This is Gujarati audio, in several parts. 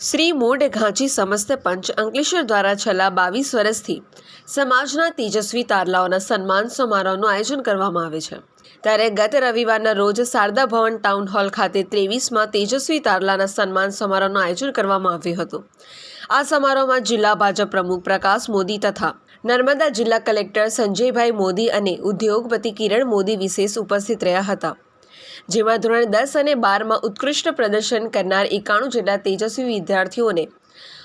શ્રી મોડ ઘાંચી સમસ્ત પંચ અંકલેશ્વર દ્વારા છેલ્લા બાવીસ વર્ષથી સમાજના તેજસ્વી તારલાઓના સન્માન સમારોહનું આયોજન કરવામાં આવે છે. ત્યારે ગત રવિવારના રોજ શારદા ભવન ટાઉન હોલ ખાતે ત્રેવીસમાં તેજસ્વી તારલાના સન્માન સમારોહનું આયોજન કરવામાં આવ્યું હતું. આ સમારોહમાં જિલ્લા ભાજપ પ્રમુખ પ્રકાશ મોદી તથા નર્મદા જિલ્લા કલેક્ટર સંજયભાઈ મોદી અને ઉદ્યોગપતિ કિરણ મોદી વિશેષ ઉપસ્થિત રહ્યા હતા. જેમાં ધોરણ દસ અને બારમાં ઉત્કૃષ્ટ પ્રદર્શન કરનાર એકાણું જેટલા તેજસ્વી વિદ્યાર્થીઓને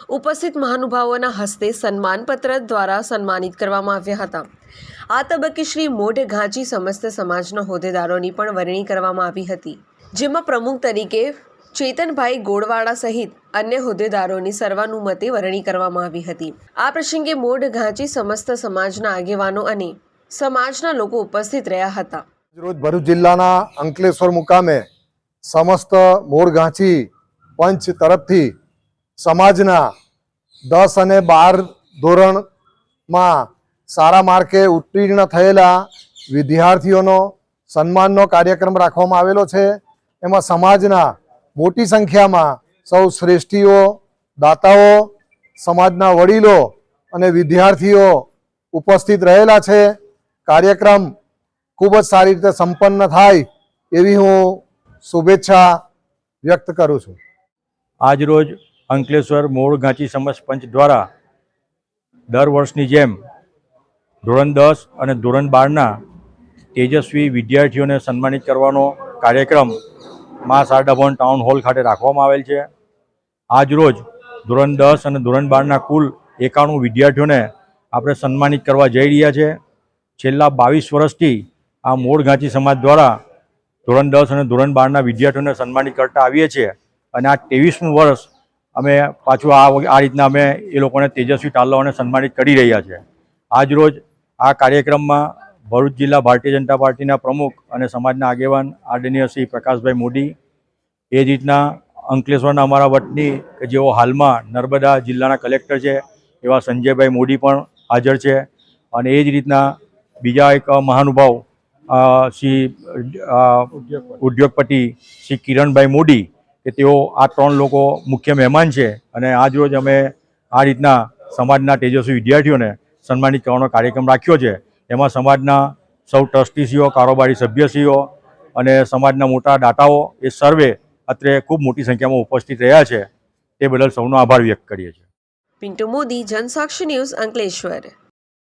ઉપસ્થિત મહાનુભાવોના હસ્તે સન્માનપત્ર દ્વારા સન્માનિત કરવામાં આવ્યા હતા. આ તબક્કે શ્રી મોઢ ઘાંચી સમસ્ત સમાજના હોદ્દેદારોની પણ વરણી કરવામાં આવી હતી. જેમાં પ્રમુખ તરીકે ચેતનભાઈ ગોળવાડા સહિત અન્ય હોદ્દેદારોની સર્વાનુમતે વરણી કરવામાં આવી હતી. આ પ્રસંગે મોઢ ઘાંચી સમસ્ત સમાજના આગેવાનો અને સમાજના લોકો ઉપસ્થિત રહ્યા હતા. રોજ ભરૂચ જિલ્લાના અંકલેશ્વર મુકામે સમસ્ત મોરગાંચી પંચ તરફથી સમાજના દસ અને બાર ધોરણમાં સારા માર્કે ઉત્તીર્ણ થયેલા વિદ્યાર્થીઓનો સન્માનનો કાર્યક્રમ રાખવામાં આવેલો છે. એમાં સમાજના મોટી સંખ્યામાં સૌ શ્રેષ્ઠીઓ, દાતાઓ, સમાજના વડીલો અને વિદ્યાર્થીઓ ઉપસ્થિત રહેલા છે. કાર્યક્રમ ખૂબ જ સારી રીતે સંપન્ન થાય એવી હું શુભેચ્છા વ્યક્ત કરું છું. આજરોજ અંકલેશ્વર મૂળ ઘાંચી સમાજ પંચ દ્વારા દર વર્ષની જેમ ધોરણ દસ અને ધોરણ બારના તેજસ્વી વિદ્યાર્થીઓને સન્માનિત કરવાનો કાર્યક્રમ મા શારદા ટાઉન હોલ ખાતે રાખવામાં આવેલ છે. આજરોજ ધોરણ દસ અને ધોરણ બારના કુલ એકાણું વિદ્યાર્થીઓને આપણે સન્માનિત કરવા જઈ રહ્યા છે. છેલ્લા બાવીસ વર્ષથી આ મોળ ઘાંચી સમાજ દ્વારા ધોરણ દસ અને ધોરણ બારના વિદ્યાર્થીઓને સન્માનિત કરતા આવીએ છીએ. અને આ ત્રેવીસમું વર્ષ અમે પાછું આ આ રીતના અમે એ લોકોને તેજસ્વી તાલાઓને સન્માનિત કરી રહ્યા છે આજરોજ આ કાર્યક્રમમાં ભરૂચ જિલ્લા ભારતીય જનતા પાર્ટીના પ્રમુખ અને સમાજના આગેવાન આદરણીય શ્રી પ્રકાશભાઈ મોદી, એ જ રીતના અંકલેશ્વરના અમારા વતની કે જેઓ હાલમાં નર્મદા જિલ્લાના કલેક્ટર છે, એવા સંજયભાઈ મોદી પણ હાજર છે. અને એ જ રીતના બીજા એક મહાનુભાવ શ્રી ઉદ્યોગપતિ શ્રી કિરણભાઈ મોદી, કે તેઓ આ ત્રણ લોકો મુખ્ય મહેમાન છે. અને આજરોજ અમે આ રીતના સમાજના તેજસ્વી વિદ્યાર્થીઓને સન્માનિત કરવાનો કાર્યક્રમ રાખ્યો છે. એમાં સમાજના સૌ ટ્રસ્ટીસીઓ, કારોબારી સભ્યશ્રીઓ અને સમાજના મોટા દાતાઓ એ સર્વે અત્રે ખૂબ મોટી સંખ્યામાં ઉપસ્થિત રહ્યા છે. તે બદલ સૌનો આભાર વ્યક્ત કરીએ છીએ. પિન્ટુ મોદી, જનસાક્ષી ન્યૂઝ અંકલેશ્વર.